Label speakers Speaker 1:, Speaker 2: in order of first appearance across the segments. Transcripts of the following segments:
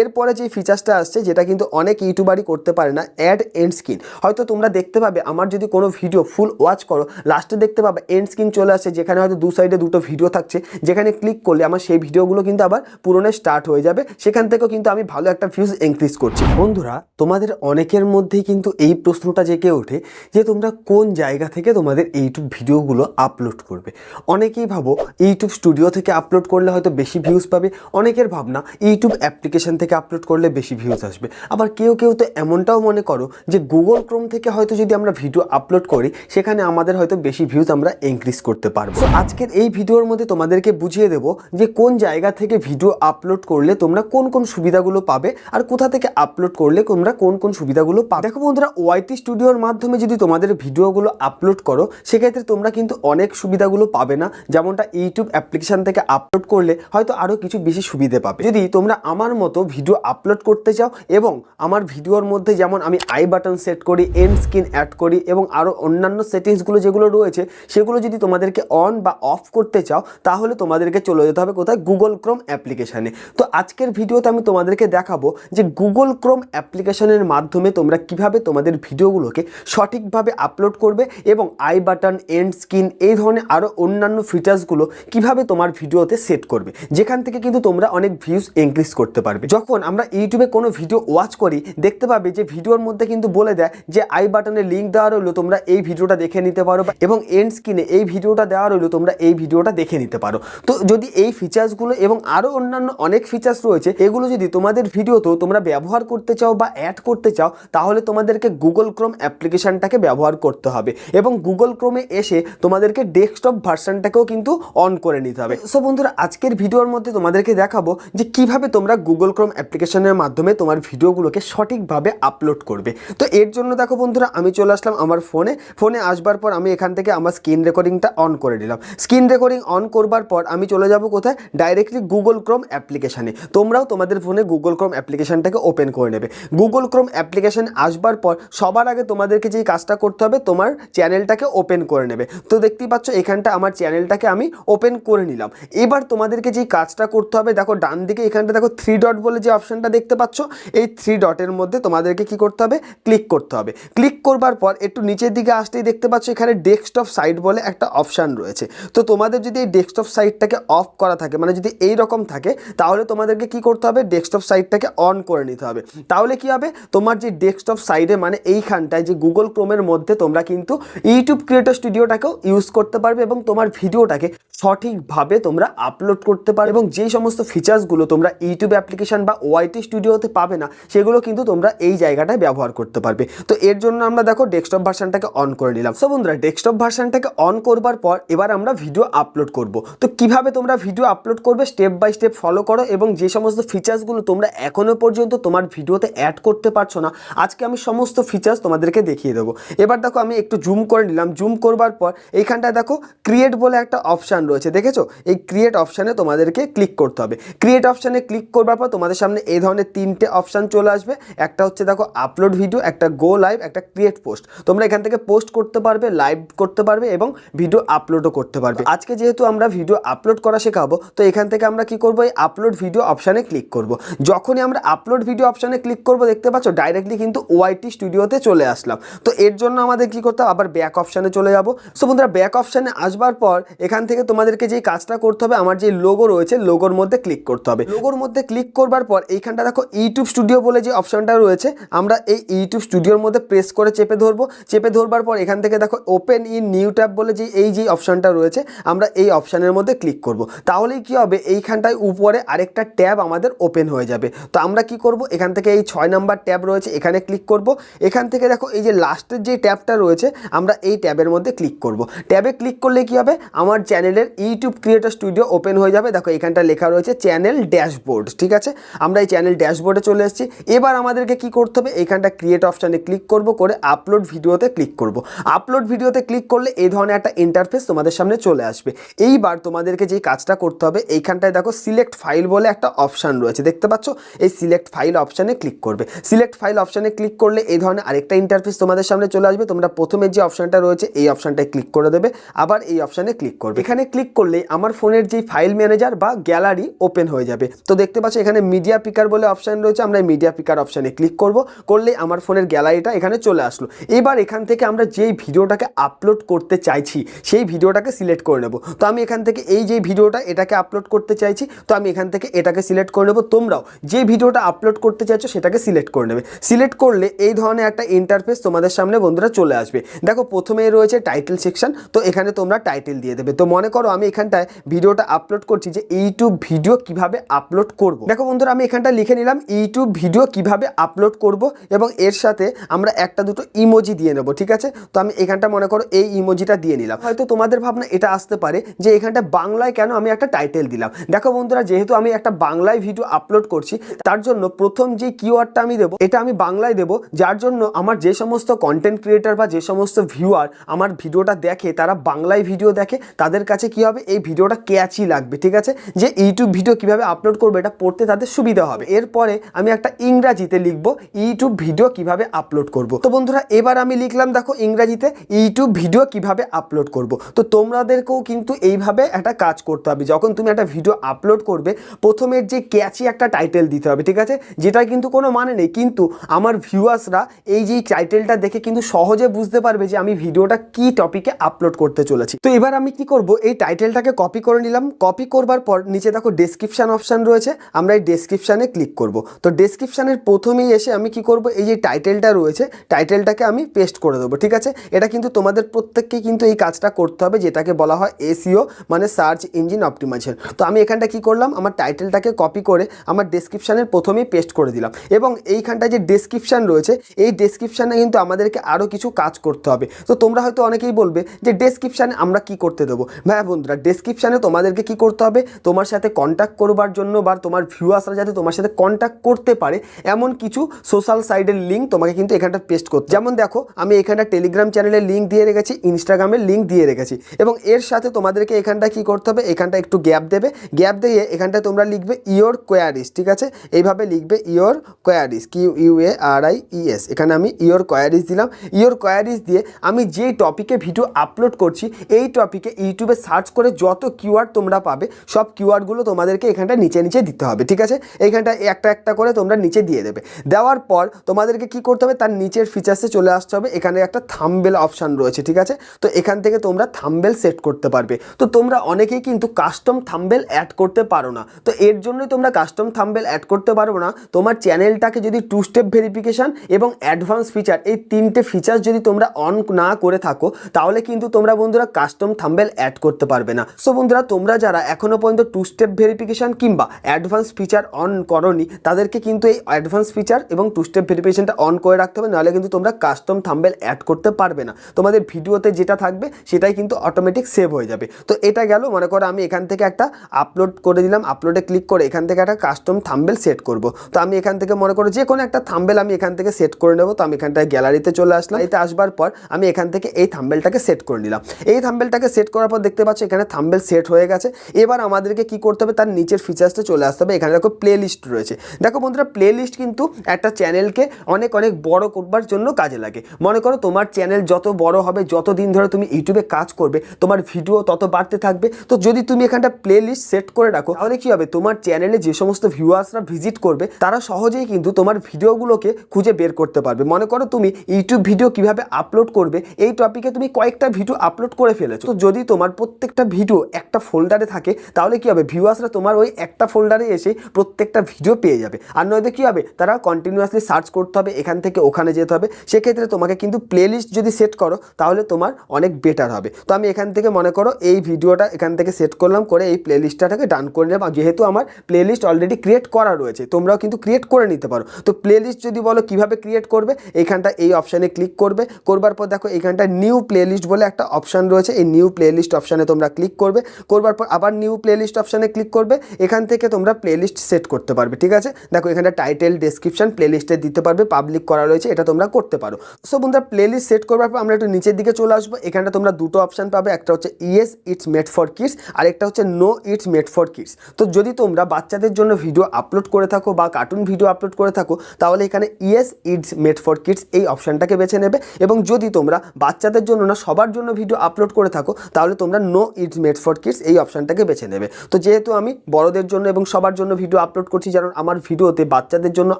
Speaker 1: এরপরে যে ফিচার্সটা আসছে, যেটা কিন্তু অনেক ইউটিউবারই করতে পারে না অ্যাড এন্ড স্ক্রিন হয়তো তোমরা দেখতে পাবে, আমার যদি কোনো ভিডিও ফুল ওয়াচ করো লাস্টে দেখতে পাবে এন্ড স্ক্রিন চলে আসছে, যেখানে হয়তো দু সাইডে দুটো ভিডিও থাকছে, যেখানে ক্লিক করলে আমার সেই ভিডিওগুলো কিন্তু আবার পুরনো স্টার্ট হয়ে যাবে। সেখান থেকেও কিন্তু আমি ভালো একটা ভিউজ ইনক্রিজ করছি। বন্ধুরা, তোমাদের অনেকের মধ্যেই কিন্তু এই প্রশ্নটা জেগে ওঠে, যে তোমরা কোন জায়গা থেকে তোমাদের ইউটিউব ভিডিওগুলো আপলোড করবে? অনেকেই ভাবো ইউটিউব স্টুডিও থেকে আপলোড করলে হয়তো বেশি ভিউজ পাবে। অনেকের ভাবনা ইউটিউব অ্যাপ্লিকেশন থেকে আপলোড করলে বেশি ভিউজ আসবে। আবার কেউ কেউ তো এমনটাও মনে করো যে গুগল ক্রোম থেকে হয়তো যদি আমরা ভিডিও আপলোড করি সেখানে আমাদের হয়তো বেশি ভিউজ আমরা ইনক্রিজ করতে পারব। So, আজকের এই ভিডিওর মধ্যে তোমাদেরকে বুঝিয়ে দেবো যে কোন জায়গা থেকে ভিডিও আপলোড করলে তোমরা কোন কোন সুবিধাগুলো পাবে আর কোথা থেকে আপলোড করলে তোমরা কোন কোন সুবিধাগুলো পাবে। দেখো বন্ধুরা ওয়াইটি স্টুডিওর মাধ্যমে যদি তোমাদের ভিডিওগুলো আপলোড করো সেক্ষেত্রে তোমরা কিন্তু অনেক সুবিধাগুলো পাবে না। যেমনটা ইউটিউব অ্যাপ্লিকেশন থেকে আপলোড করলে হয়তো আরও কিছু বেশি সুবিধে পাবে। যদি তোমরা আমার মতো ভিডিও আপলোড করতে চাও এবং আমার ভিডিওর মধ্যে যেমন আমি আই বাটন সেট করি এন্ড স্ক্রিন অ্যাড করি এবং আরও অন্যান্য সেটিংসগুলো যেগুলো রয়েছে, সেগুলো যদি তোমাদেরকে অন বা অফ করতে চাও, তাহলে তোমাদেরকে চলে যেতে হবে কোথায়? গুগল ক্রোম অ্যাপ্লিকেশানে তো আজকের ভিডিওতে আমি তোমাদেরকে দেখাবো যে গুগল ক্রোম অ্যাপ্লিকেশনের মাধ্যমে তোমরা কীভাবে তোমাদের ভিডিওগুলোকে সঠিকভাবে আপলোড করবে এবং আই বাটন এন্ড স্ক্রিন এই ধরনের আরও অন্যান্য ফিচার্সগুলো কীভাবে তোমার ভিডিওতে সেট করবে। যেখান থেকে কিন্তু তোমরা অনেক ভিউজ ইনক্রিজ করতে পারবে। যখন আমরা ইউটিউবে কোনো ভিডিও ওয়াচ করি, দেখতে পাবে যে ভিডিওর মধ্যে কিন্তু বলে দেয় যে আই বাটনে লিঙ্ক দেওয়া রইল, তোমরা এই ভিডিওটা দেখে নিতে পারো এবং এন্ড স্ক্রিনে এই ভিডিওটা দেওয়া রইল, তোমরা এই ভিডিওটা দেখে নিতে পারো। তো যদি এই ফিচার্সগুলো এবং আরও অন্যান্য অনেক ফিচার্স রয়েছে, এগুলো যদি তোমাদের ভিডিওতেও তোমরা ব্যবহার করতে চাও বা অ্যাড করতে চাও, তাহলে তোমাদেরকে গুগল ক্রোম অ্যাপ্লিকেশনটাকে ব্যবহার করতে হবে এবং গুগল ক্রোমে এসে তোমাদেরকে ডেস্কটপ ভার্সানটাকেও কিন্তু অন করে নিতে হবে। সো বন্ধুরা, আজকের ভিডিওর মধ্যে তোমাদেরকে দেখাবো যে কীভাবে তোমরা গুগল ক্রোম অ্যাপ্লিকেশনের মাধ্যমে তোমার ভিডিওগুলোকে সঠিকভাবে আপলোড করবে। তো এর জন্য দেখো বন্ধুরা, আমি চলে আসলাম আমার ফোনে ফোনে আসবার পর আমি এখান থেকে আমার স্ক্রিন রেকর্ডিংটা অন করে নিলাম স্ক্রিন রেকর্ডিং অন করবার পর আমি চলে যাব কোথায়? ডাইরেক্টলি গুগল ক্রোম অ্যাপ্লিকেশানে তোমরাও তোমাদের ফোনে গুগল ক্রোম অ্যাপ্লিকেশনটাকে ওপেন করে নেবে। গুগল ক্রোম অ্যাপ্লিকেশন আসবার পর সবার আগে তোমাদেরকে যেই কাজটা করতে হবে, তোমার চ্যানেলটাকে ওপেন করে নেবে। তো দেখতেই পাচ্ছ, এখানটা আমার চ্যানেলটাকে আমি ওপেন করে নিলাম। এবার তোমাদেরকে যেই কাজটা করতে হবে, দেখো ডান দিকে এখানটা দেখো থ্রি ডট বলে যে অপশনটা দেখতে পাচ্ছ, এই থ্রি ডটের মধ্যে তোমাদেরকে কি করতে হবে? ক্লিক করতে হবে। ক্লিক করবার পর একটু নিচের দিকে আসতেই দেখতে পাচ্ছ, এখানে ডেস্কটপ সাইট বলে একটা অপশান রয়েছে। তো তোমাদের যদি এই ডেস্কটপ সাইটটাকে অফ করা থাকে মানে যদি এই রকম থাকে, তাহলে তোমাদেরকে কি করতে হবে? ডেস্কটপ সাইটটাকে অন করে নিতে হবে। তাহলে কি হবে? তোমার যে ডেস্কটপ সাইডে মানে এইখানটায় যে গুগল ক্রোমের মধ্যে তোমরা কিন্তু ইউটিউব ক্রিয়েটর স্টুডিওটাকেও ইউজ করতে পারবে এবং তোমার ভিডিওটাকে সঠিকভাবে তোমরা আপলোড করতে পারবে এবং যেই সমস্ত ফিচার্সগুলো তোমরা ইউটিউব অ্যাপ্লিকেশন বা ওয়াইটি স্টুডিওতে পাবে না, সেগুলো কিন্তু তোমরা এই জায়গাটায় ব্যবহার করতে পারবে। তো এর জন্য আমরা দেখো ডেস্কটপ ভার্সানটাকে অন করে নিলাম। সো বন্ধুরা ডেস্কটপ ভার্সানটাকে অন করবার পর এবার আমরা ভিডিও আপলোড করব। তো কীভাবে তোমরা ভিডিও আপলোড করবে স্টেপ বাই স্টেপ ফলো করো এবং যে সমস্ত ফিচার্সগুলো তোমরা এখনও পর্যন্ত তোমার ভিডিওতে অ্যাড করতে পারছ না, আজকে আমি সমস্ত ফিচার্স তোমাদেরকে দেখিয়ে দেবো। এবার দেখো আমি একটু জুম করে নিলাম। জুম করবার পর এইখানটায় দেখো ক্রিয়েট বলে একটা অপশান রয়েছে, দেখেছ? এই ক্রিয়েট অপশানে তোমাদেরকে ক্লিক করতে হবে। ক্রিয়েট অপশানে ক্লিক করবার পর তোমাদের সামনে এই ধরনের তিনটে অপশান চলে আসবে। একটা হচ্ছে দেখো আপলোড ভিডিও একটা গো লাইভ একটা ক্রিয়েট পোস্ট তোমরা এখান থেকে পোস্ট করতে পারবে লাইভ করতে পারবে এবং ভিডিও আপলোডও করতে পারবে। আজকে যেহেতু আমরা ভিডিও আপলোড করা শেখাবো, তো এখান থেকে আমরা কি করব? এই আপলোড ভিডিও অপশানে ক্লিক করব। যখনই আমরা আপলোড ভিডিও অপশানে ক্লিক করব, দেখতে পাচ্ছ ডাইরেক্টলি কিন্তু ওয়াইটি স্টুডিওতে চলে আসলাম। তো এর জন্য আমাদের কি করতে হবে? আবার ব্যাক অপশানে চলে যাব। সো বন্ধুরা ব্যাক অপশানে আসবার পর এখান থেকে তোমাদেরকে যেই কাজটা করতে হবে, আমার যে লোগো রয়েছে লোগোর মধ্যে ক্লিক করতে হবে। লোগোর মধ্যে ক্লিক করবার পর এইখানটা দেখো ইউটিউব স্টুডিও বলে যে অপশানটা রয়েছে, আমরা এই ইউটিউব স্টুডিওর মধ্যে প্রেস করে চেপে ধরবো। চেপে ধরবার পর এখান থেকে দেখো ওপেন ইন নিউ ট্যাব বলে যে এই যে অপশানটা রয়েছে, আমরা এই অপশানের মধ্যে ক্লিক করব। তাহলেই কি হবে? এইখানটায় উপরে আরেকটা ট্যাব আমাদের ওপেন হয়ে যাবে। তো আমরা কি করব? এখান থেকে এই ছয় নাম্বার ট্যাব রয়েছে, এখানে ক্লিক করব। এখান থেকে দেখো এই যে লাস্টের যে ট্যাবটা রয়েছে, আমরা এই ট্যাবের মধ্যে ক্লিক করব। ট্যাবে ক্লিক করলে কি হবে? আমার চ্যানেলের ইউটিউব ক্রিয়েটর স্টুডিও ওপেন হয়ে যাবে। দেখো এখানটা লেখা রয়েছে চ্যানেল ড্যাশবোর্ড ঠিক আছে? আমরা এই চ্যানেল ড্যাশবোর্ডে চলে এসেছি। এবার আমাদেরকে কি করতে হবে? এইখানটা ক্রিয়েট অপশানে ক্লিক করব, করে আপলোড ভিডিওতে ক্লিক করব। আপলোড ভিডিওতে ক্লিক করলে এই ধরনের একটা ইন্টারফেস তোমাদের সামনে চলে আসবে। এইবার তোমাদেরকে যেই কাজটা করতে হবে, এইখানটায় দেখো সিলেক্ট ফাইল বলে একটা অপশান রয়েছে। দেখতে পাচ্ছ? এই সিলেক্ট ফাইল অপশানে ক্লিক করবে। সিলেক্ট ফাইল অপশানে ক্লিক করলে এই ধরনের আরেকটা ইন্টারফেস তোমাদের সামনে চলে আসবে। তোমরা প্রথমে যে অপশানটা রয়েছে, এই অপশানটায় ক্লিক করে দেবে। আবার এই অপশানে ক্লিক করবে। এখানে ক্লিক করলে আমার ফোনের যে ফাইল ম্যানেজার বা গ্যালারি ওপেন হয়ে যাবে। তো দেখতে পাচ্ছ, এখানে মিডিয়া পিকার বলে অপশান রয়েছে, আমরা মিডিয়া পিকার অপশানে ক্লিক করব। করলেই আমার ফোনের গ্যালারিটা এখানে চলে আসলো। এবার এখান থেকে আমরা যেই ভিডিওটাকে আপলোড করতে চাইছি, সেই ভিডিওটাকে সিলেক্ট করে নেব। তো আমি এখান থেকে এই যে ভিডিওটা, এটাকে আপলোড করতে চাইছি, তো আমি এখান থেকে এটাকে সিলেক্ট করে নেব। তোমরাও যে ভিডিওটা আপলোড করতে চাইছো, সেটাকে সিলেক্ট করে নেবে। সিলেক্ট করলে এই ধরনের একটা ইন্টারফেস তোমাদের সামনে বন্ধুরা চলে আসবে। দেখো, প্রথমেই রয়েছে টাইটেল সেকশন তো এখানে তোমরা টাইটেল দিয়ে দেবে। তো মনে করো আমি এখানটায় ভিডিওটা আপলোড করছি যে ইউটিউব ভিডিও কীভাবে আপলোড করব? দেখো বন্ধুরা আমি এখানটা লিখে নিলাম ইউটিউব ভিডিও কীভাবে আপলোড করব এবং এর সাথে আমরা একটা দুটো ইমোজি দিয়ে নেব, ঠিক আছে? তো আমি এখানটা মনে করো এই ইমোজিটা দিয়ে নিলাম। হয়তো তোমাদের ভাবনা এটা আসতে পারে যে এখানটা বাংলায় কেন আমি একটা টাইটেল দিলাম। দেখো বন্ধুরা, যেহেতু আমি একটা বাংলায় ভিডিও আপলোড করছি, তার জন্য প্রথম যে কিওয়ার্ডটা আমি দেবো, এটা আমি বাংলায় দেবো। যার জন্য আমার যে সমস্ত কন্টেন্ট ক্রিয়েটার বা যে সমস্ত ভিউয়ার আমার ভিডিওটা দেখে, তারা বাংলায় ভিডিও দেখে, তাদের কাছে কি হবে? এই ভিডিওটা ক্যাচই লাগবে, ঠিক আছে? যে ইউটিউব ভিডিও কীভাবে আপলোড করবে, এটা পড়তে তাদের সুবিধা হবে। এরপরে আমি একটা ইংরাজিতে লিখব ইউটিউব ভিডিও কীভাবে আপলোড করব। তো বন্ধুরা, এবার আমি লিখলাম, দেখো, ইংরাজিতে ইউটিউব ভিডিও কীভাবে আপলোড করব। তো তোমাদেরকেও কিন্তু এইভাবে একটা কাজ করতে হবে। যখন তুমি একটা ভিডিও আপলোড করবে প্রথমের যে ক্যাচি একটা টাইটেল দিতে হবে, ঠিক আছে? যেটা কিন্তু কোনো মানে নেই। কিন্তু আমার ভিউয়ার্সরা এই যে টাইটেলটা দেখে কিন্তু সহজে বুঝতে পারবে যে আমি ভিডিওটা কি টপিকে আপলোড করতে চলেছি। তো এবার আমি কি করব? এই টাইটেলটাকে কপি করে নিলাম। কপি করবার পর নিচে দেখো ডেসক্রিপশন অপশান রয়েছে। আমরা এই ডেসক্রিপশানে ক্লিক করব। তো ডেসক্রিপশানের প্রথমেই এসে আমি কি করব? এই যে টাইটেলটা রয়েছে টাইটেলটাকে আমি পেস্ট করে দেবো, ঠিক আছে? এটা কিন্তু তোমাদের প্রত্যেককেই কিন্তু এই কাজটা করতে হবে, যেটাকে বলা হয় এসিও মানে সার্চ ইঞ্জিন অপটিমাইজেশন তো আমি এখানটা কি করলাম? আমার টাইটেলটাকে কপি করে আমার ডেসক্রিপশানের প্রথমেই পেস্ট করে দিলাম। এবং এইখানটায় যে ডেসক্রিপশান রয়েছে, এই ডেসক্রিপশানে কিন্তু আমাদেরকে আরও কিছু কাজ করতে হবে। তো তোমরা হয়তো অনেকেই বলবে যে ডেসক্রিপশানে আমরা কি করতে দেবো? হ্যাঁ বন্ধুরা ডেসক্রিপশানে তোমাদেরকে কি করতে হবে? তোমার সাথে কন্ট্যাক্ট করবার জন্য বা তোমার ভিউয়ার্সরা যাতে তোমার সাথে কন্ট্যাক্ট করতে পারে, এমন কিছু সোশ্যাল সাইডের লিঙ্ক তোমাকে কিন্তু এখানটা পেস্ট করতে যেমন দেখো, আমি এখানটা টেলিগ্রাম চ্যানেলের লিঙ্ক দিয়ে রেখেছি ইনস্টাগ্রামের লিঙ্ক দিয়ে রেখেছি। এবং এর সাথে তোমাদেরকে এখানটা কি করতে হবে, এখানটা একটু গ্যাপ দেবে। গ্যাপ দিয়ে এখানটা তোমরা লিখবে ইয়োর কোয়ারিস ঠিক আছে? এইভাবে লিখবে your queries Q U E R I E S এখানে আমি ইয়োর কোয়ারিস দিলাম। ইয়োর কোয়ারিস দিয়ে আমি যেই টপিকে ভিডিও আপলোড করছি, এই টপিকে ইউটিউবে সার্চ করে যত কিওয়ার্ড তোমরা পাবে, সব কিওয়ার্ডগুলো তোমাদেরকে এখানটা নিচে নিচে দিতে হবে, ঠিক আছে? এইখানটা একটা একটা করে তোমরা নিচে দিয়ে দেবে। দেওয়ার পর তোমাদেরকে কি করতে হবে? তার নিচের ফিচার্সে চলে আসতে হবে। এখানে একটা থাম্বেল অপশান রয়েছে, ঠিক আছে? তো এখান থেকে তোমরা থাম্বেল সেট করতে পারবে। তো তোমরা অনেকেই কিন্তু কাস্টম থাম্বেল অ্যাড করতে পারো না। তো এর জন্যই তোমরা কাস্টম থাম্বেল অ্যাড করতে পারব না। তোমার চ্যানেলটাকে যদি টু স্টেপ ভেরিফিকেশান এবং অ্যাডভান্স ফিচার এই তিনটে ফিচার্স যদি তোমরা অন না করে থাকো, তাহলে কিন্তু তোমরা বন্ধুরা কাস্টম থাম্বেল অ্যাড করতে পারবে না। সো বন্ধুরা, তোমরা যারা এখনও পর্যন্ত টু স্টেপ ভেরিফিকেশান কিংবা অ্যাডভান্স ফিচার অন করনি, তাদেরকে কিন্তু এই অ্যাডভান্স ফিচার এবং টু স্টেপ ভেরিফিকেশনটা অন করে রাখতে হবে, নাহলে কিন্তু তোমরা কাস্টম থাম্বেল অ্যাড করতে পারবে না। তোমাদের ভিডিওতে যেটা থাকবে, সেটাই কিন্তু অটোমেটিক সেভ হয়ে যাবে। তো এটা গেল, মনে করো আমি এখান থেকে একটা আপলোড করে দিলাম আপলোডে ক্লিক করে এখান থেকে একটা কাস্টম থাম্বেল সেট করব। তো আমি এখান থেকে মনে করো যে কোনো একটা থাম্বেল আমি এখান থেকে সেট করে নেব, তো আমি এখানটায় গ্যালারিতে চলে আসলাম। এতে আসবার পর আমি এখান থেকে এই থাম্বেলটাকে সেট করে নিলাম। এই থাম্বেলটাকে সেট করার পর দেখতে পাচ্ছ এখানে থাম্বেল সেট হয়ে গেছে। এবার আমাদেরকে কি করতে হবে? তার নিচের ফিচার্সটা চলে আসতে হবে। এখানে দেখো প্লে লিস্ট রয়েছে। দেখো বন্ধুরা প্লে লিস্ট কিন্তু একটা চ্যানেলকে অনেক অনেক বড় করবার জন্য কাজে লাগে। মনে করো তোমার চ্যানেল যত বড় হবে যত দিন ধরে তুমি ইউটিউবে কাজ করবে, তোমার ভিডিও তত বাড়তে থাকবে। তো যদি তুমি এখানটা প্লে লিস্ট সেট করে রাখো, তাহলে কি হবে? তোমার চ্যানেলে যে সমস্ত ভিউয়ার্সরা ভিজিট করবে, তারা সহজেই কিন্তু তোমার ভিডিওগুলোকে খুঁজে বের করতে পারবে। মনে করো তুমি ইউটিউব ভিডিও কীভাবে আপলোড করবে, এই টপিকে তুমি কয়েকটা ভিডিও আপলোড করে ফেলেছো। তো যদি তোমার প্রত্যেকটা ভিডিও একটা ফোল্ডারে থাকে, তাহলে কি হবে? ভিউয়ার্সরা তোমার ওই একটা ফোল্ডারে এসে প্রত্যেকটা ভিডিও পেয়ে যাবে। আর নয়তো কী হবে? তারা কন্টিনিউয়াসলি সার্চ করতে হবে, এখান থেকে ওখানে যেতে হবে। সেক্ষেত্রে তোমাকে কিন্তু প্লেলিস্ট যদি সেট করো, তাহলে তোমার অনেক বেটার হবে। তো আমি এখান থেকে মনে করো এই ভিডিওটা এখান থেকে সেট করলাম করে এই প্লেলিস্টটাকে ডান করে নিলাম যেহেতু আমার প্লেলিস্ট অলরেডি ক্রিয়েট করা রয়েছে, তোমরাও কিন্তু ক্রিয়েট করে নিতে পারো। তো প্লেলিস্ট যদি বলো কীভাবে ক্রিয়েট করবে, এইখানটা এই অপশানে ক্লিক করবে। করবার পর দেখো এখানটা নিউ প্লেলিস্ট বলে একটা অপশান রয়েছে। এই নিউ প্লেলিস্ট অপশানে তোমরা ক্লিক করবে। করবার পর আবার নিউ প্লেলিস্ট অপশানে ক্লিক করবে। এখান থেকে তোমরা প্লেলিস্ট সেট করতে পারবে, ঠিক আছে? দেখো, এখানে টাইটেল ডেসক্রিপশন প্লেলিস্টে দিতে পারবে পাবলিক করা রয়েছে, এটা তোমরা করতে পারো। সো বন্ধুরা প্লেলিস্ট সেট করবার পর আমরা একটু নিচের দিকে চলে আসব। এখানটা তোমরা দুটো অপশান পাবে, একটা হচ্ছে yes it's made for kids আর একটা হচ্ছে no it's made for kids তো যদি তোমরা বাচ্চাদের জন্য ভিডিও আপলোড করে থাকো বা কার্টুন ভিডিও আপলোড করে থাকো, তাহলে এখানে yes it's made for kids এই অপশানটাকে বেছে নেবে। এবং যদি তোমরা বাচ্চাদের জন্য না, সবার জন্য ভিডিও আপলোড করে থাকো, তাহলে তোমরা no it's made for kids এই অপশানটাকে বেছে নেবে। তো যেহেতু আমি বড়দের জন্য এবং সবার জন্য ভিডিও আপলোড করছি যেমন আমার ভিডিওতে বাচ্চাদের জন্য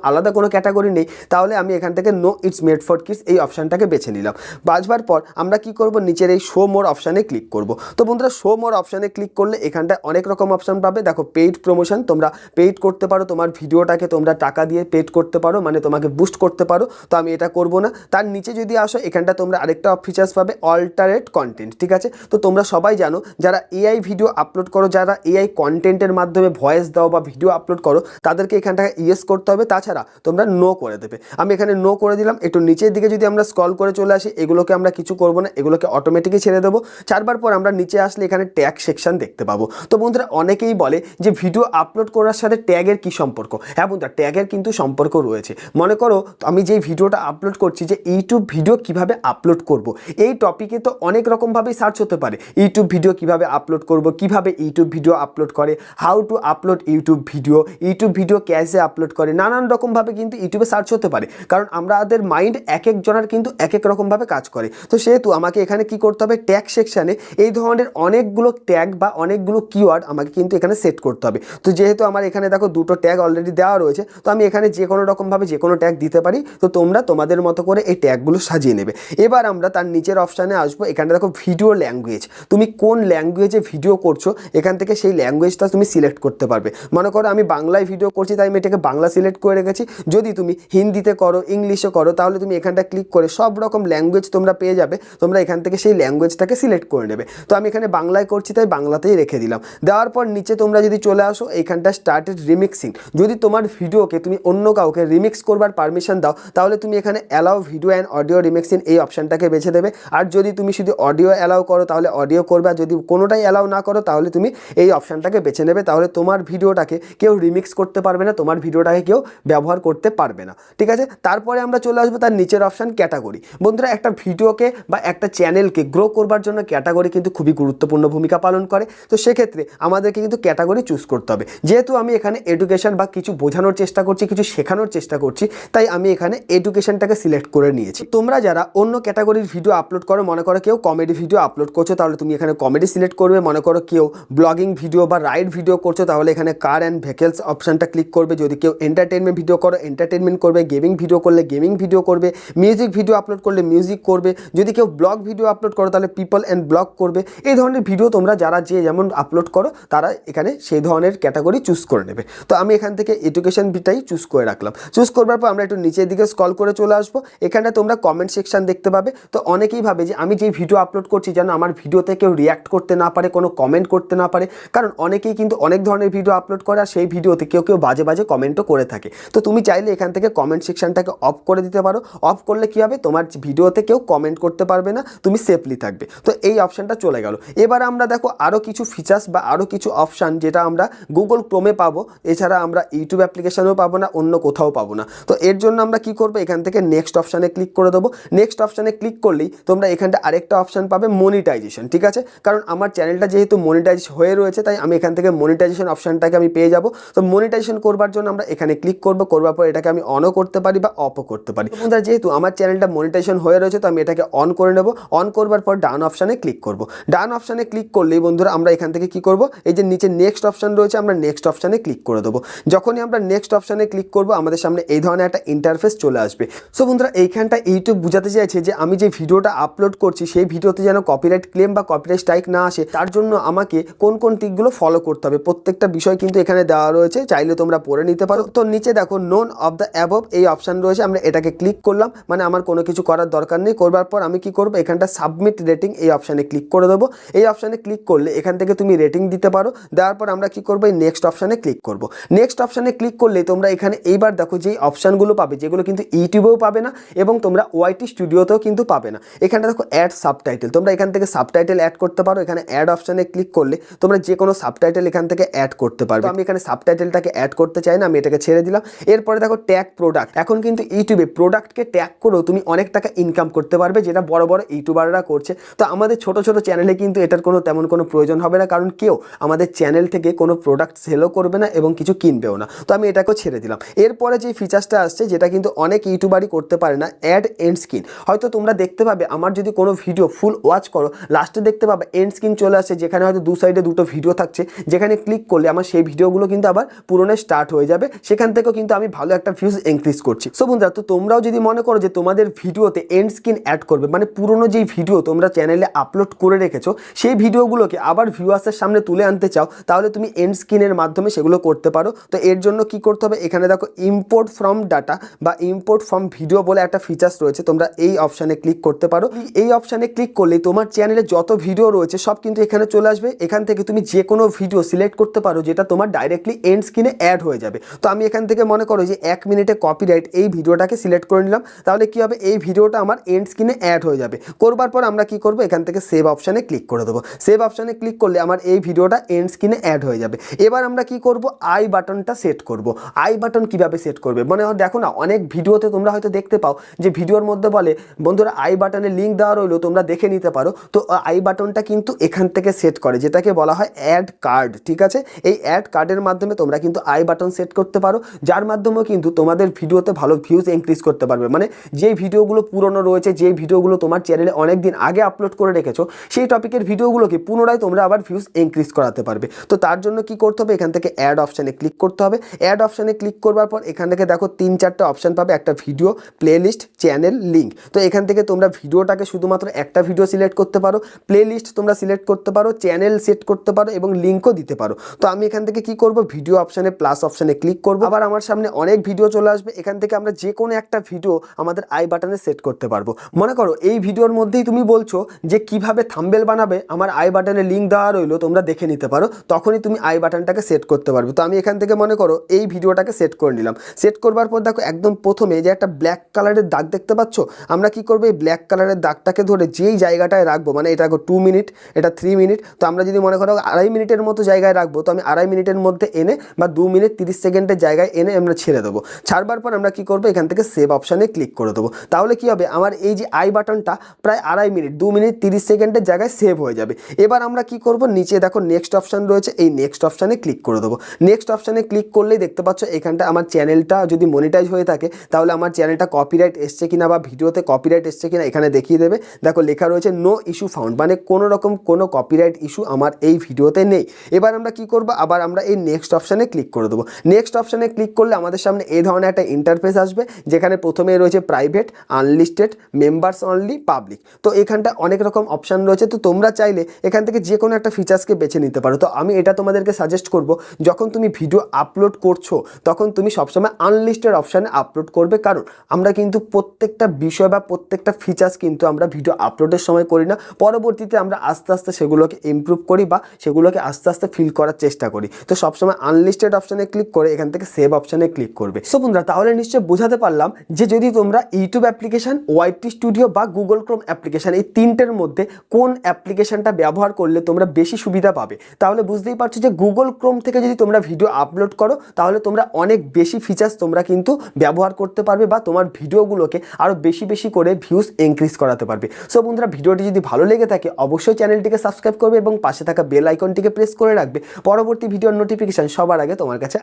Speaker 1: আলাদা কোনো ক্যাটাগরি নেই, তাহলে আমি এখান থেকে no it's made for kids এই অপশানটাকে বেছে নিলাম। বাজবার পর আমরা কি করব? নিচের এই শো মোর অপশানে ক্লিক করব। তো বন্ধুরা শো মোর অপশানে ক্লিক করলে এখানটায় অনেক রকম অপশান পাবে। দেখো পেইড প্রমোশন তোমরা পেইড করতে পারো, তোমার ভিডিওটাকে তোমরা টাকা দিয়ে পেড করতে পারো মানে তোমাকে বুস্ট করতে পারো। তো আমি এটা করব না। তার নিচে যদি আসো এখানটা তোমরা আরেকটা ফিচার্স পাবে অল্টারেট কন্টেন্ট ঠিক আছে? তো তোমরা সবাই জানো, যারা এআই ভিডিও আপলোড করো, যারা এআই কন্টেন্টের মাধ্যমে ভয়েস দাও বা ভিডিও আপলোড করো, তাদেরকে এখানটায় ইয়েস করতে হবে, তাছাড়া তোমরা নো করে দেবে। আমি এখানে নো করে দিলাম, একটু নিচের দিকে যদি আমরা স্ক্রল করে চলে আসি, এগুলোকে আমরা কিছু করব না, এগুলোকে অটোমেটিকই ছেড়ে দেবো। ছাড়বার পর আমরা নিচে আসলে এখানে ট্যাগ সেকশন দেখতে পাবো। তো বন্ধুরা, অনেকেই বলে যে ভিডিও আপলোড করার সাথে ট্যাগের কি সম্পর্ক? হ্যাঁ বন্ধুরা ট্যাগের কিন্তু সম্পর্ক রয়েছে। মনে করো, আমি যেই ভিডিওটা আপলোড করছি যে ইউটিউব ভিডিও কীভাবে আপলোড করব? এই টপিকে তো অনেক রকমভাবেই সার্চ হতে পারে। ইউটিউব ভিডিও কীভাবে আপলোড করব? কীভাবে ইউটিউব ভিডিও আপলোড করে? How to upload YouTube video YouTube video cache upload করে নানান রকমভাবে কিন্তু ইউটিউবে সার্চ হতে পারে কারণ আমাদের মাইন্ড এক একজনের কিন্তু এক এক রকমভাবে কাজ করে তো সেহেতু আমাকে এখানে কি করতে হবে ট্যাগ সেকশানে এই ধরনের অনেকগুলো ট্যাগ বা অনেকগুলো কিওয়ার্ড আমাকে কিন্তু এখানে সেট করতে হবে। তো যেহেতু আমার এখানে দেখো দুটো ট্যাগ অলরেডি দেওয়া রয়েছে, তো আমি এখানে যে কোনো রকমভাবে যে কোনো ট্যাগ দিতে পারি। তো তোমরা তোমাদের মতো করে এই ট্যাগগুলো সাজিয়ে নেবে। এবার আমরা তার নিচের অপশানে আসব। এখানে দেখো ভিডিও ল্যাঙ্গুয়েজ তুমি কোন ল্যাঙ্গুয়েজে ভিডিও করছ? এখান থেকে সেই ল্যাঙ্গুয়েজটা তুমি সিলেক্ট করতে পারবে। মনে করো আমি বাংলায় ভিডিও করছি, তাই আমি এটাকে বাংলা সিলেক্ট করে রেখেছি। যদি তুমি হিন্দিতে করো, ইংলিশে করো, তাহলে তুমি এখানটা ক্লিক করে সব রকম ল্যাঙ্গুয়েজ তোমরা পেয়ে যাবে। তোমরা এখান থেকে সেই ল্যাঙ্গুয়েজটাকে সিলেক্ট করে নেবে। তো আমি এখানে বাংলায় করছি, তাই বাংলাতেই রেখে দিলাম। দেওয়ার পর নিচে তোমরা যদি চলে আসো এইখানটা স্টার্টেড রিমিক্সিং যদি তোমার ভিডিওকে তুমি অন্য কাউকে রিমিক্স করবার পারমিশন দাও, তাহলে তুমি এখানে allow video and audio remixing এই অপশানটাকে বেছে দেবে। আর যদি তুমি শুধু অডিও অ্যালাউ করো, তাহলে অডিও করবে। যদি কোনোটাই অ্যালাউ না করো, তাহলে তুমি এই অপশানটাকে বেছে নেবে। তাহলে তোমার ভিডিওটাকে কেউ রিমিক্স করতে পারবে না, তোমার ভিডিওটাকে কেউ ব্যবহার করতে পারবে না। ঠিক আছে? তারপরে আমরা চলে আসব তার নিচের অপশান ক্যাটাগরি বন্ধুরা, একটা ভিডিওকে বা একটা চ্যানেলকে গ্রো করবার জন্য ক্যাটাগরি কিন্তু খুবই গুরুত্বপূর্ণ ভূমিকা পালন করে। তো সেক্ষেত্রে আমাদেরকে কিন্তু ক্যাটাগরি চুজ করতে হবে। যেহেতু আমি এখানে এডুকেশন বা কিছু বোঝানোর চেষ্টা করছি, কিছু শেখানোর চেষ্টা করছি, তাই আমি এখানে এডুকেশনটাকে সিলেক্ট করে নিয়েছি। তোমরা যারা অন্য ক্যাটাগরির ভিডিও আপলোড করো, মনে করো কেউ কমেডি ভিডিও আপলোড করছ, তাহলে তুমি এখানে কমেডি সিলেক্ট করবে। মনে করো কেউ ব্লগিং ভিডিও বা রাইড ভিডিও করছ, তাহলে এখানে কার অ্যান্ড ভেহিকেলস অপশানটা ক্লিক করবে। যদি কেউ এন্টারটেনমেন্ট ভিডিও করো এন্টারটেনমেন্ট করবে গেমিং ভিডিও করলে গেমিং ভিডিও করবে মিউজিক ভিডিও আপলোড করলে মিউজিক করবে। যদি কেউ ব্লগ ভিডিও আপলোড করো, তাহলে পিপল অ্যান্ড ব্লগ করবে। এই ধরনের ভিডিও তোমরা যারা যে যেমন আপলোড করো, তারা এখানে সেই ধরনের ক্যাটাগরি চুজ করে নেবে। তো আমি এখান থেকে এডুকেশন বিটাই চুজ করে রাখলাম। চুজ করবার পর আমরা একটু নিচের দিকে স্কল করে চলে আসব। এখানে তোমরা কমেন্ট সেকশন দেখতে পাবে। তো অনেকেই ভাবে যে আমি যে ভিডিও আপলোড করছি, যেন আমার ভিডিওতে কেউ রিয়াক্ট করতে না পারে, কোনো কমেন্ট করতে না পারে। কারণ অনেকেই কিন্তু অনেক ধরনের ভিডিও আপলোড করে, আর সেই ভিডিওতে কেউ কেউ বাজে বাজে কমেন্টও করে থাকে। তো তুমি চাইলে এখান থেকে কমেন্ট সেকশনটাকে অফ করে দিতে পারো। অফ করলে কী হবে? তোমার ভিডিওতে কেউ কমেন্ট করতে পারবে না, তুমি সেফলি থাকবে। তো এই অপশানটা চলে গেল। এবার আমরা দেখো আরও কিছু ফিচার্স বা আরও কিছু অপশান যেটা আমরা গুগল ক্রোমে পাবো। এছাড়া আমরা ইউটিউব অ্যাপ্লিকেশানেও পাবো না, অন্য কোথাও পাবো না। তো এর জন্য আমরা কি করব? এখান থেকে নেক্সট অপশানে ক্লিক করে দেবো। নেক্সট অপশানে ক্লিক করলেই তোমরা এখানটা আরেকটা অপশান পাবে মনিটাইজেশন ঠিক আছে? কারণ আমার চ্যানেলটা যেহেতু মনিটাইজ হয়ে রয়েছে, তাই আমি এখান থেকে মনিটাইজেশন অপশানটাকে আমি পেয়ে যাব। তো মনিটাইজেশন করবার জন্য আমরা এখানে ক্লিক করব, করবার পর এটাকে আমি অনও করতে পারি বা অফও করতে পারি। বন্ধুরা, যেহেতু আমার চ্যানেলটা মনিটাইজেশন হয়ে রয়েছে, তো আমি এটাকে অন করে নেব। অন করবার পর ডান অপশানে ক্লিক করব। ডান অপশানে ক্লিক করলেই বন্ধুরা, আমরা এখান থেকে কি করব? এই যে নিচে নেক্সট অপশান রয়েছে, আমরা নেক্সট অপশানে ক্লিক করে দেবো। যখনই আমরা নেক্সট অপশানে ক্লিক করব, আমাদের সামনে এই ধরনের একটা ইন্টারফেস চলে আসবে। সো বন্ধুরা, এইখানটা ইউটিউব বুঝাতে চাইছে যে, আমি যে ভিডিওটা আপলোড করছি, সেই ভিডিওতে যেন কপিরাইট ক্লেম বা কপিরাইট স্ট্রাইক না আসে, তার জন্য আমাকে কোন কোন দিকগুলো ফলো করতে হবে? প্রত্যেকটা বিষয় কিন্তু এখানে দেওয়া চাইলে তোমরা পড়ে নিতে পারো। তো নিচে দেখো নোন অফ দ্য অ্যাবভ এই অপশান রয়েছে, আমরা এটাকে ক্লিক করলাম। মানে আমার কোনো কিছু করার দরকার নেই। করবার পর আমি কি করব? এখানটা সাবমিট রেটিং এই অপশানে ক্লিক করে দেবো। এই অপশানে ক্লিক করলে এখান থেকে তুমি রেটিং দিতে পারো। দেওয়ার পর আমরা কি করব? এই নেক্সট অপশানে ক্লিক করব। নেক্সট অপশানে ক্লিক করলে তোমরা এখানে এইবার দেখো যেই অপশানগুলো পাবে, যেগুলো কিন্তু ইউটিউবেও পাবে না এবং তোমরা ওয়াইটি স্টুডিওতেও কিন্তু পাবে না। এখানটা দেখো অ্যাড সাবটাইটেল তোমরা এখান থেকে সাবটাইটেল অ্যাড করতে পারো। এখানে অ্যাড অপশানে ক্লিক করলে তোমরা যে কোনো সাবটাইটেল এখান থেকে অ্যাড করতে পারবে। আমি এখানে সাবটাইটেলটাকে অ্যাড করতে চাই না, আমি এটাকে ছেড়ে দিলাম। এরপরে দেখো ট্যাগ প্রোডাক্ট এখন কিন্তু ইউটিউবে প্রোডাক্টকে ট্যাগ করেও তুমি অনেক টাকা ইনকাম করতে পারবে, যেটা বড় বড় ইউটিউবাররা করছে। তো আমাদের ছোট ছোট চ্যানেলে কিন্তু এটার কোনো তেমন কোনো প্রয়োজন হবে না, কারণ কেউ আমাদের চ্যানেল থেকে কোনো প্রোডাক্ট সেলও করবে না এবং কিছু কিনবেও না। তো আমি এটাকেও ছেড়ে দিলাম। এরপরে যে ফিচার্সটা আসছে, যেটা কিন্তু অনেক ইউটিউবারই করতে পারে না অ্যাড এন্ড স্ক্রিন হয়তো তোমরা দেখতে পাবে, আমার যদি কোনো ভিডিও ফুল ওয়াচ করো লাস্টে দেখতে পাবে এন্ড স্ক্রিন চলে আসছে, যেখানে হয়তো দু সাইডে দুটো ভিডিও থাকছে। যেখানে ক্লিক করলে আমার সেই ভিডিওগুলো কিন্তু আবার পুরনো স্টার্ট হয়ে যাবে। সেখান থেকেও কিন্তু আমি ভালো একটা ভিউজ ইনক্রিজ করছি। সো বন্ধুরা, তো তোমরাও যদি মনে করো যে তোমাদের ভিডিওতে এন্ড স্ক্রিন অ্যাড করবে মানে পুরনো যেই ভিডিও তোমরা চ্যানেলে আপলোড করে রেখেছো, সেই ভিডিওগুলোকে আবার ভিউয়ার্সের সামনে তুলে আনতে চাও, তাহলে তুমি এন্ড স্ক্রিনের মাধ্যমে সেগুলো করতে পারো। তো এর জন্য কি করতে হবে? এখানে দেখো ইম্পোর্ট ফ্রম ডাটা বা ইম্পোর্ট ফ্রম ভিডিও বলে একটা ফিচার্স রয়েছে, তোমরা এই অপশানে ক্লিক করতে পারো। এই অপশানে ক্লিক করলে তোমার চ্যানেলে যত ভিডিও রয়েছে, সব কিন্তু এখানে চলে আসবে। এখান থেকে তুমি যে কোনো ভিডিও সিলেক্ট করতে পারো, যেটা তোমার ডাইরেক্টলি এন্ড স্ক্রিনে অ্যাড হয়ে যাবে। তো আমি এখান থেকে মনে করো যে এক মিনিটে কপিরাইট এই ভিডিওটাকে সিলেক্ট করে নিলাম, তাহলে কি হবে? এই ভিডিওটা আমার এন্ড স্ক্রিনে অ্যাড হয়ে যাবে। করবার পর আমরা কি করব? এখান থেকে সেভ অপশানে ক্লিক করে দেবো। সেভ অপশানে ক্লিক করলে আমার এই ভিডিওটা এন্ড স্ক্রিনে অ্যাড হয়ে যাবে। এবার আমরা কি করব? আই বাটনটা সেট করব। আই বাটন কীভাবে সেট করবে? মানে দেখো না, অনেক ভিডিওতে তোমরা হয়তো দেখতে পাও যে ভিডিওর মধ্যে বলে, বন্ধুরা আই বাটনে লিঙ্ক দেওয়া রইল, তোমরা দেখে নিতে পারো। তো আই বাটনটা কিন্তু এখান থেকে সেট করে, যেটাকে বলা হয় অ্যাড কার্ড ঠিক আছে? এই অ্যাড কার্ডের মাধ্যমে তোমরা কিন্তু আই বাটন সেট করতে পারো, যার মাধ্যমেও কিন্তু তোমাদের ভিডিওতে ভালো ভিউজ ইনক্রিজ করতে পারবে। মানে যে ভিডিওগুলো পুরনো রয়েছে যে ভিডিওগুলো তোমার চ্যানেলে অনেক দিন আগে আপলোড করে রেখেছো, সেই টপিকের ভিডিওগুলোকে পুনরায় তোমরা আবার ভিউজ ইনক্রিজ করাতে পারবে। তো তার জন্য কি করতে হবে? এখান থেকে অ্যাড অপশানে ক্লিক করতে হবে। অ্যাড অপশানে ক্লিক করবার পর এখান থেকে দেখো তিন চারটে অপশান পাবে, একটা ভিডিও প্লেলিস্ট চ্যানেল লিঙ্ক তো এখান থেকে তোমরা ভিডিওটাকে শুধুমাত্র একটা ভিডিও সিলেক্ট করতে পারো প্লেলিস্ট তোমরা সিলেক্ট করতে পারো চ্যানেল সেট করতে পারো এবং লিঙ্কও দিতে পারো। তো আমি এখান থেকে কি করব? ভিডিও অপশানে প্লাস অপশানে ক্লিক করব। আবার আমার সামনে অনেক ভিডিও চলে আসবে, এখান থেকে আমরা যে কোনো একটা ভিডিও আমাদের আই বাটনে সেট করতে পারব। মনে করো, এই ভিডিওর মধ্যেই তুমি বলছো যে কীভাবে থাম্বেল বানাবে, আমার আই বাটনে লিঙ্ক দেওয়া রইল, তোমরা দেখে নিতে পারো, তখনই তুমি আই বাটনটাকে সেট করতে পারবে। তো আমি এখান থেকে মনে করো, এই ভিডিওটাকে সেট করে নিলাম। সেট করবার পর দেখো, একদম প্রথমে যে একটা ব্ল্যাক কালারের দাগ দেখতে পাচ্ছ, আমরা কি করব, এই ব্ল্যাক কালারের দাগটাকে ধরে যেই জায়গাটায় রাখব মানে এটা টু মিনিট এটা থ্রি মিনিট তো আমরা যদি মনে করো আড়াই মিনিটের মতো জায়গায় রাখব, তো আমি আড়াই মিনিটের মধ্যে এনে বা দু মিনিট তিরিশ সেকেন্ডের জায়গায় এনে আমরা ছেড়ে দেবো। ছাড়বার পর আমরা কি করব? এখান থেকে সেভ অপশানে ক্লিক করে দেবো। তাহলে কি হবে? আমার এই যে আই বাটনটা প্রায় আড়াই মিনিট, দু মিনিট তিরিশ সেকেন্ডের জায়গায় সেভ হয়ে যাবে। এবার আমরা কি করব? নিচে দেখো নেক্সট অপশান রয়েছে, এই নেক্সট অপশানে ক্লিক করে দেবো। নেক্সট অপশানে ক্লিক করলেই দেখতে পাচ্ছ এখানটা আমার চ্যানেলটা যদি মনিটাইজ হয়ে থাকে, তাহলে আমার চ্যানেলটা কপিরাইট এসছে কিনা বা ভিডিওতে কপিরাইট এসছে কিনা এখানে দেখিয়ে দেবে। দেখো লেখা রয়েছে নো ইস্যু ফাউন্ড মানে কোনো রকম কোনো কপিরাইট ইস্যু আমার এই ভিডিওতে নেই। এবার আমরা কি করব? আবার আমরা এই নেক্সট অপশানে ক্লিক করে দেবো। নেক্সট অপশানে ক্লিক করলে আমাদের সামনে এই ধরনের একটা ইন্টারফেস আসবে, যেখানে প্রথমে রয়েছে private unlisted members only public তো এখানটা অনেক রকম অপশান রয়েছে, তো তোমরা চাইলে এখান থেকে যে কোনো একটা ফিচার্সকে বেছে নিতে পারো। তো আমি এটা তোমাদেরকে সাজেস্ট করব, যখন তুমি ভিডিও আপলোড করছ, তখন তুমি সবসময় আনলিস্টেড অপশানে আপলোড করবে। কারণ আমরা কিন্তু প্রত্যেকটা বিষয় বা প্রত্যেকটা ফিচার্স কিন্তু আমরা ভিডিও আপলোডের সময় করি না। পরবর্তীতে আমরা আস্তে আস্তে সেগুলোকে ইমপ্রুভ করি বা সেগুলোকে আস্তে আস্তে ফিল করার চেষ্টা করি। তো সবসময় আনলিস্টেড অপশানে ক্লিক করে এখান থেকে সেভ অপশানে ক্লিক করবে। সো বন্ধুরা, তাহলে নিশ্চয়ই বোঝাতে পারলাম যে যদি তোমরা ইউটিউব অ্যাপ্লিকেশন ওয়াইটি স্টুডিও বা গুগল ক্রোম অ্যাপ্লিকেশন এই তিনটের মধ্যে কোন অ্যাপ্লিকেশনটা ব্যবহার করলে তোমরা বেশি সুবিধা পাবে, তাহলে বুঝতেই পারছ যে গুগল ক্রোম থেকে যদি তোমরা ভিডিও আপলোড করো, তাহলে তোমরা অনেক বেশি ফিচার্স তোমরা কিন্তু ব্যবহার করতে পারবে বা তোমার ভিডিওগুলোকে আরও বেশি বেশি করে ভিউজ ইনক্রিজ করাতে পারবে। সো বন্ধুরা, ভিডিওটি যদি ভালো লেগে থাকে, অবশ্যই চ্যানেলটিকে সাবস্ক্রাইব করবে এবং পাশে থাকা বেল আইকনটিকে প্রেস করে রাখবে। পরবর্তী ভিডিওর নোটিফিকেশান সবার আগে তোমার কাছে